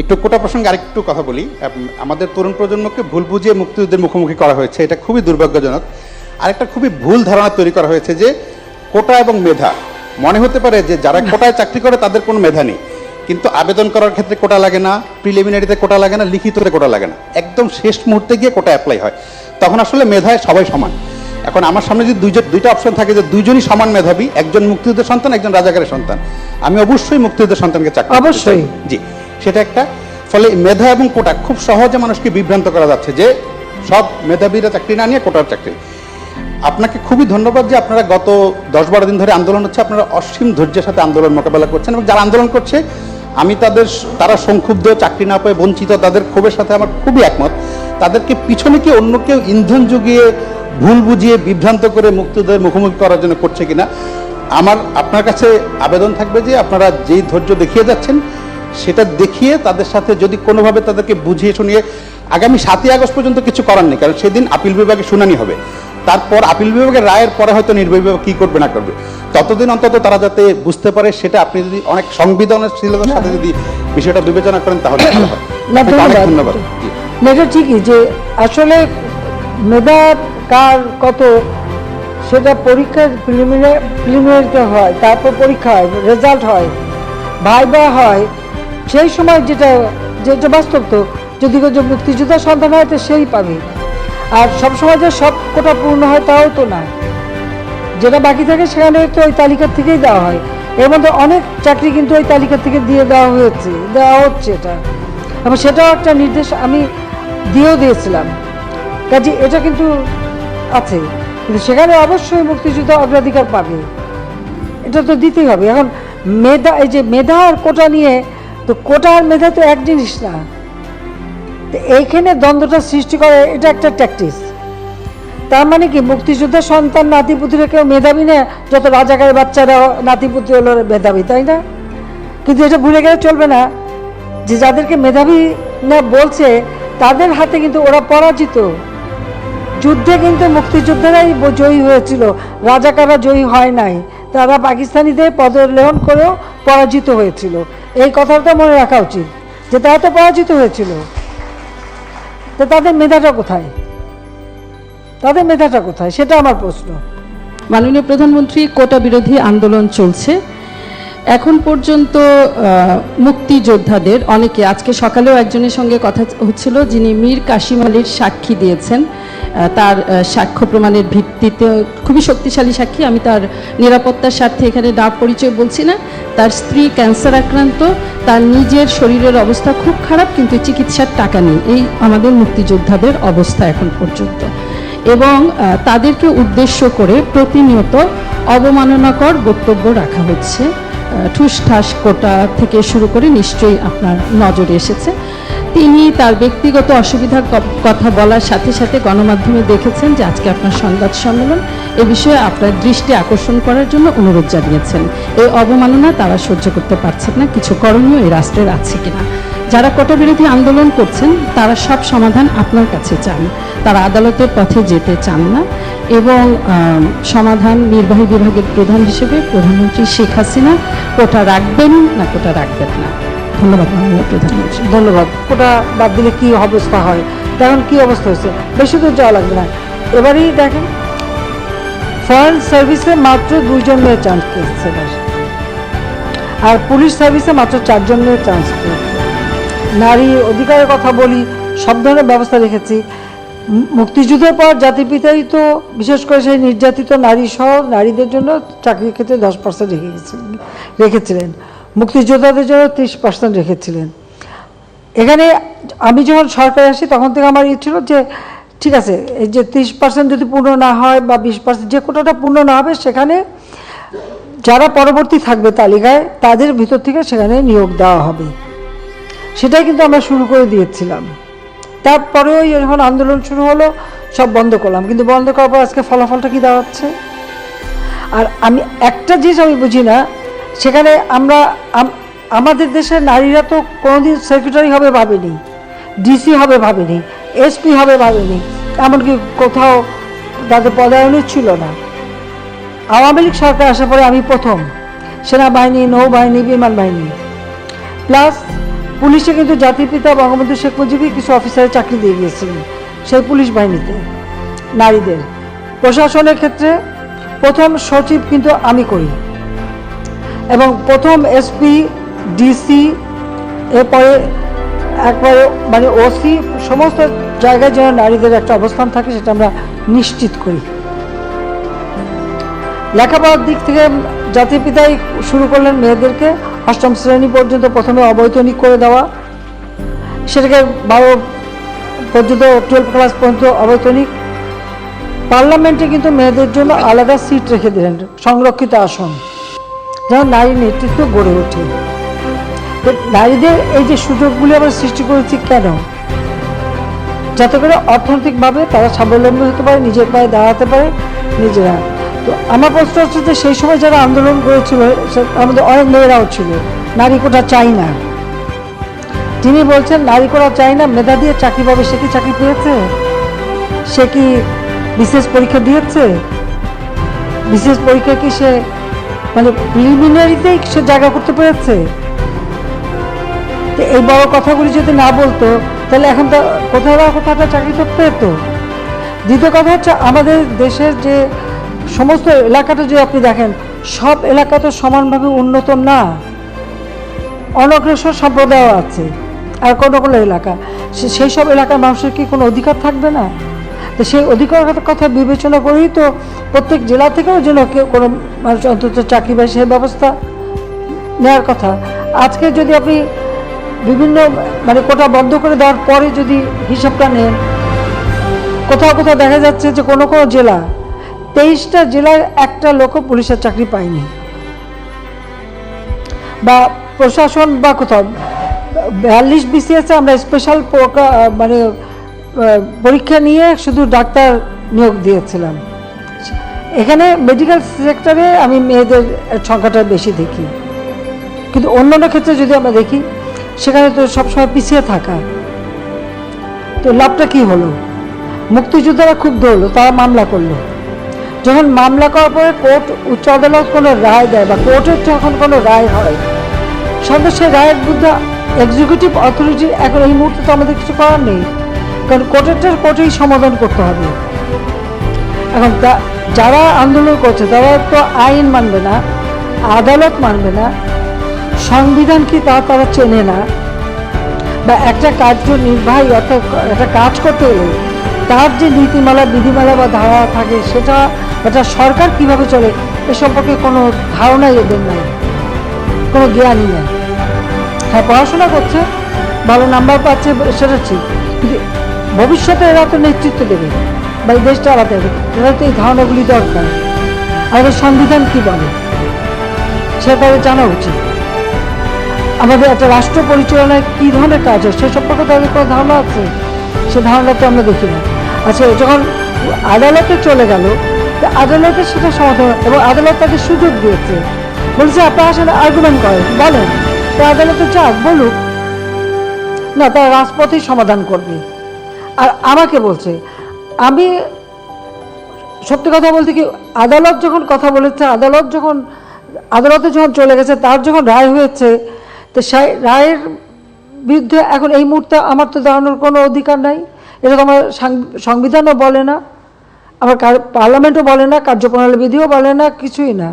একটু কোটা প্রসঙ্গে আরেকটু কথা বলি। আমাদের তরুণ প্রজন্মকে ভুল বুঝিয়ে মুক্তিযুদ্ধের মুখোমুখি করা হয়েছে এটা খুবই দুর্ভাগ্যজনক। আরেকটা খুবই ভুল ধারণা তৈরি করা হয়েছে যে কোটা এবং মেধা মনে হতে পারে যে যারা কোটায় চাকরি করে তাদের কোনো মেধা নেই কিন্তু আবেদন করার ক্ষেত্রে কোটা লাগে না প্রিলিমিনারিতে কোটা লাগে না লিখিততে কোটা লাগে না। একদম শেষ মুহূর্তে গিয়ে কোটা অ্যাপ্লাই হয়। তখন আসলে মেধায় সবাই সমান। এখন আমার সামনে যদি দুইজন দুইটা অপশন থাকে যে দুইজনই সমান মেধাবী একজন মুক্তিযুদ্ধের সন্তান একজন রাজাকারের সন্তান আমি অবশ্যই মুক্তিযুদ্ধের সন্তানকে চাকরি অবশ্যই। জি। সেটা একটা। ফলে মেধা এবং কোটা খুব সহজে মানুষকে বিভ্রান্ত করা যাচ্ছে যে সব মেধাবীরা চাকরি না নিয়ে কোটার চাকরি। আপনাকে খুবই ধন্যবাদ যে আপনারা গত দশ বারো দিন ধরে আন্দোলন হচ্ছে, আপনারা অসীম ধৈর্যের সাথে আন্দোলন মোকাবেলা করছেন এবং যারা আন্দোলন করছে, আমি তাদের তারা সংক্ষুব্ধ, চাকরি না পেয়ে বঞ্চিত, তাদের ক্ষোভের সাথে আমার খুবই একমত। তাদেরকে পিছনে কি অন্য কেউ ইন্ধন যুগিয়ে ভুল বুঝিয়ে বিভ্রান্ত করে মুক্তিযুদ্ধের মুখোমুখি করার জন্য করছে কিনা, আমার, আপনার কাছে আবেদন থাকবে যে আপনারা যেই ধৈর্য দেখিয়ে যাচ্ছেন সেটা দেখিয়ে তাদের সাথে যদি কোনোভাবে তাদেরকে বুঝিয়ে শুনিয়ে আগামী সাতই আগস্ট পর্যন্ত কিছু করার নেই কারণ সেদিন আপিল বিভাগে শুনানি হবে। তারপর আপিল বিভাগের রায়ের পরে হয়তো নির্বাহী বিভাগ কী করবে না করবে। ততদিন অন্তত তারা যাতে বুঝতে পারে সেটা আপনি যদি অনেক সংবিধানশীলতার সাথে যদি বিষয়টা বিবেচনা করেন তাহলে ধন্যবাদ। এটা ঠিকই যে আসলে মেধা কার কত সেটা পরীক্ষার প্রিলিমিনারি প্রিলিমিনারিতে হয় তারপর পরীক্ষা হয় রেজাল্ট হয় ভাইবা হয় সেই সময় যেটা যেটা বাস্তব তো, যদি কেউ মুক্তিযোদ্ধা সন্তান হয়, তো সেই পাবে। আর সবসময় যে সব কোটা পূর্ণ হয়, তাও তো না। যেটা বাকি থাকে, সেখানে তো ওই তালিকার থেকেই দেওয়া হয়। এর মধ্যে অনেক চাকরি কিন্তু ওই তালিকা থেকে দিয়ে দেওয়া হয়েছে, দেওয়া হচ্ছে এটা। এবং সেটাও একটা নির্দেশ আমি দিয়েও দিয়েছিলাম। কাজে এটা কিন্তু আছে। কিন্তু সেখানে অবশ্যই মুক্তিযুদ্ধ অগ্রাধিকার পাবে। এটা তো দিতেই হবে। এখন মেধা, এই যে মেধা আর কোটা নিয়ে তো কোটা আর মেধা তো এক জিনিস না। তো এইখানে দ্বন্দ্বটা সৃষ্টি করে, এটা একটা ট্যাকটিস তার মানে কি মুক্তিযুদ্ধের সন্তান নাতিপুতিরা কেউ মেধাবী না, যত রাজাকারের বাচ্চারা নাতিপুতি হলো মেধাবী, তাই না? কিন্তু এটা ভুলে গেলে চলবে না যে যাদেরকে মেধাবী না বলছে, তাদের হাতে কিন্তু ওরা পরাজিত। যুদ্ধে কিন্তু মুক্তিযোদ্ধারাই জয়ী হয়েছিল, রাজাকাররা জয়ী হয় নাই। তারা পাকিস্তানিদের পদলেহন করেও পরাজিত হয়েছিল। এই কথাটা মনে রাখা উচিত, যে তারা তো পরাজিত হয়েছিল। তো তাদের মেধাটা কোথায়? তাদের মেধাটা কোথায়? সেটা আমার প্রশ্ন। মাননীয় প্রধানমন্ত্রী, কোটা বিরোধী আন্দোলন চলছে। এখন পর্যন্ত মুক্তিযোদ্ধাদের, অনেকে, আজকে সকালেও একজনের সঙ্গে কথা হচ্ছিল, যিনি মীর কাশিম আলীর সাক্ষী দিয়েছেন। তার সাক্ষ্য প্রমাণের ভিত্তিতে খুবই শক্তিশালী সাক্ষী। আমি তার নিরাপত্তার স্বার্থে এখানে ডাব পরিচয় বলছি না। তার স্ত্রী ক্যান্সার আক্রান্ত, তার নিজের শরীরের অবস্থা খুব খারাপ, কিন্তু চিকিৎসার টাকা নেই। এই আমাদের মুক্তিযোদ্ধাদের অবস্থা এখন পর্যন্ত। এবং তাদেরকে উদ্দেশ্য করে প্রতিনিয়ত অবমাননাকর বক্তব্য রাখা হচ্ছে। ঠুসঠাস কোটা থেকে শুরু করে নিশ্চয়ই আপনার নজরে এসেছে। তিনি তার ব্যক্তিগত অসুবিধার কথা বলার সাথে সাথে গণমাধ্যমে দেখেছেন যে আজকে আপনার সংবাদ সম্মেলন এ বিষয়ে আপনার দৃষ্টি আকর্ষণ করার জন্য অনুরোধ জানিয়েছেন। এই অবমাননা তারা সহ্য করতে পারছেন না, কিছু করণীয় এই রাষ্ট্রের আছে কিনা। যারা কোটা বিরোধী আন্দোলন করছেন, তারা সব সমাধান আপনার কাছে চান। তারা আদালতের পথে যেতে চান না এবং সমাধান নির্বাহী বিভাগের প্রধান হিসেবে প্রধানমন্ত্রী শেখ হাসিনা কোটা রাখবেন না কোটা রাখবেন না। ধন্যবাদ মাননীয় প্রধানমন্ত্রী। ধন্যবাদ। কোটা বাদ দিলে কী অবস্থা হয়? তখন কী অবস্থা হয়েছে। বেশি দূর যাওয়া লাগবে না। এবারেই দেখেন, ফরেন সার্ভিসে মাত্র দুইজন মেয়ে চান্স পেয়েছে। আর পুলিশ সার্ভিসে মাত্র চারজন মেয়ে চান্স পেয়েছে। নারী অধিকারের কথা বলি, সব ধরনের ব্যবস্থা রেখেছি। মুক্তিযুদ্ধের পর জাতির পিতাই তো, বিশেষ করে সেই নির্যাতিত নারী সহ নারীদের জন্য চাকরির ক্ষেত্রে দশ পার্সেন্ট রেখে গেছিলেন রেখেছিলেন। মুক্তিযোদ্ধাদের জন্য ত্রিশ পার্সেন্ট রেখেছিলেন। এখানে আমি যখন সরকারে আসি, তখন থেকে আমার ইয়ে ছিল যে, ঠিক আছে, এই যে ত্রিশ পার্সেন্ট যদি পূর্ণ না হয় বা বিশ পার্সেন্ট যে কোটাটা পূর্ণ না হবে, সেখানে যারা পরবর্তী থাকবে তালিকায়, তাদের ভিতর থেকে সেখানে নিয়োগ দেওয়া হবে। সেটাই কিন্তু আমরা শুরু করে দিয়েছিলাম। তারপরেও যখন আন্দোলন শুরু হলো, সব বন্ধ করলাম। কিন্তু বন্ধ করার পর আজকে ফলাফলটা কি দাঁড়াচ্ছে? আর আমি একটা জিনিস আমি বুঝি না, সেখানে আমরা আমাদের দেশের নারীরা তো কোনোদিন সেক্রেটারি হবে ভাবেনি, ডিসি হবে ভাবেনি, এসপি হবে ভাবেনি, এমনকি কোথাও তাদের পদায়নই ছিল না। আওয়ামী লীগ সরকার আসার পরে আমি প্রথম, সেনাবাহিনী, নৌবাহিনী বিমান বাহিনী প্লাস পুলিশে কিন্তু জাতির পিতা বঙ্গবন্ধু শেখ মুজিবই কিছু অফিসারের চাকরি দিয়ে গিয়েছিলেন। সেই পুলিশ বাহিনীতে। নারীদের। প্রশাসনের ক্ষেত্রে প্রথম সচিব কিন্তু আমি করি। এবং প্রথম এসপি, ডিসি, এরপরে একবারে মানে ওসি, সমস্ত জায়গায় যেন নারীদের একটা অবস্থান থাকে সেটা আমরা নিশ্চিত করি। লেখাপড়ার দিক থেকে জাতির পিতাই শুরু করলেন মেয়েদেরকে। অষ্টম শ্রেণি পর্যন্ত প্রথমে অবৈতনিক করে দেওয়া, সেটাকে বারো পর্যন্ত টুয়েলভ ক্লাস পর্যন্ত অবৈতনিক। পার্লামেন্টে কিন্তু মেয়েদের জন্য আলাদা সিট রেখে দিলেন, সংরক্ষিত আসন, যেন নারী নেতৃত্ব গড়ে ওঠে। নারীদের এই যে সুযোগগুলি আমরা সৃষ্টি করেছি কেন? যাতে করে অর্থনৈতিকভাবে তারা স্বাবলম্বী হতে পারে, নিজের পায়ে দাঁড়াতে পারে, নিজেরা তো আমার প্রশ্ন হচ্ছে যে সেই সময় যারা আন্দোলন করেছিল আমাদের অনেক মেয়েরাও ছিল, নারী কোটা চাই না। তিনি বলছেন, নারী কোটা চাই না, মেধা দিয়ে চাকরি পাবে, সে কি চাকরি পেয়েছে? সে কি বিশেষ পরীক্ষা দিয়েছে? বিশেষ পরীক্ষা কি সে মানে প্রিলিমিনারিতেই সে জায়গা করতে পেরেছে? তো এই বড় কথাগুলি যদি না বলতো, তাহলে এখন তো কোথাও কোথাও চাকরি তো পেতো। দ্বিতীয় কথা হচ্ছে, আমাদের দেশের যে সমস্ত এলাকাটা যদি আপনি দেখেন, সব এলাকা তো সমানভাবে উন্নত না। অনগ্রসর সম্প্রদায়ও আছে, আর কোনো কোনো এলাকা। সেই সব এলাকার মানুষের কি কোনো অধিকার থাকবে না? তো সেই অধিকারের কথা বিবেচনা করেই তো প্রত্যেক জেলা থেকেও যেন কেউ কোনো মানুষ অন্তত চাকরি পায় সেই ব্যবস্থা নেওয়ার কথা। আজকে যদি আপনি বিভিন্ন মানে কোটা বন্ধ করে দেওয়ার পরে যদি হিসাবটা নেন, কোথাও কোথাও দেখা যাচ্ছে যে কোনো কোনো জেলা তেইশটা জেলার একটা লোকও পুলিশের চাকরি পায়নি। বা প্রশাসন বা কোথাও, বিয়াল্লিশ বিসিএসে আমরা স্পেশাল মানে পরীক্ষা নিয়ে শুধু ডাক্তার নিয়োগ দিয়েছিলাম। এখানে মেডিকেল সেক্টরে আমি মেয়েদের সংখ্যাটা বেশি দেখি। কিন্তু অন্যান্য ক্ষেত্রে যদি আমরা দেখি, সেখানে তো সবসময় পিছিয়ে থাকা। তো লাভটা কি হলো? মুক্তিযোদ্ধারা খুব হলো তারা মামলা করল। যখন মামলা করার পরে কোর্ট, উচ্চ আদালত কোনো রায় দেয় বা কোর্টের যখন কোনো রায় হয় সঙ্গে সেই রায়ের বিরুদ্ধে এক্সিকিউটিভ অথরিটির এখন এই মুহূর্তে তো আমাদের কিছু করার নেই। কারণ কোর্টেরটার কোর্টেই সমাধান করতে হবে। এখন যারা আন্দোলন করছে, তারা তো আইন মানবে না, আদালত মানবে না, সংবিধান কি তা তারা চেনে না, বা একটা কার্য নির্বাহী অর্থাৎ একটা কাজ করতে গেলে তার যে নীতিমালা, বিধিমালা বা ধারা থাকে, সেটা একটা সরকার কীভাবে চলে, এ সম্পর্কে কোনো ধারণাই এদের নাই, কোনো জ্ঞানই নেই। হ্যাঁ পড়াশোনা করছে, ভালো নাম্বার পাচ্ছে, সেটা ঠিক, কিন্তু ভবিষ্যতে এরা তো নেতৃত্ব দেবে, বা এই দেশটা আলাদা হবে, এরা তো এই ধারণাগুলি দরকার। আমাদের সংবিধান কি বলে? তাদের জানা উচিত। আমাদের একটা রাষ্ট্র পরিচালনায় কী ধরনের কাজ হয়, সে সম্পর্কে তাদের কোনো ধারণা আছে? সে ধারণা তো আমরা দেখি না। আচ্ছা যখন আদালতে চলে গেল আদালতে সেটা সমাধান এবং আদালত তাকে সুযোগ দিয়েছে। বলছে আপনার আসলে আর্গুমেন্ট করেন, বলেন। তো আদালতে চাক বলুক, না, তারা রাজপথেই সমাধান করবে। আর আমাকে বলছে, আমি সত্যি কথা বলতে কি, আদালত যখন কথা বলেছে, আদালত যখন, আদালতে যখন চলে গেছে, তার যখন রায় হয়েছে, তো রায়ের বিরুদ্ধে এখন এই মুহূর্তে আমার তো দাঁড়ানোর কোনো অধিকার নাই। এটা তো আমার সংবিধানও বলে না, আমার পার্লামেন্টও বলে না, কার্যপ্রণালী বিধিও বলে না, কিছুই না।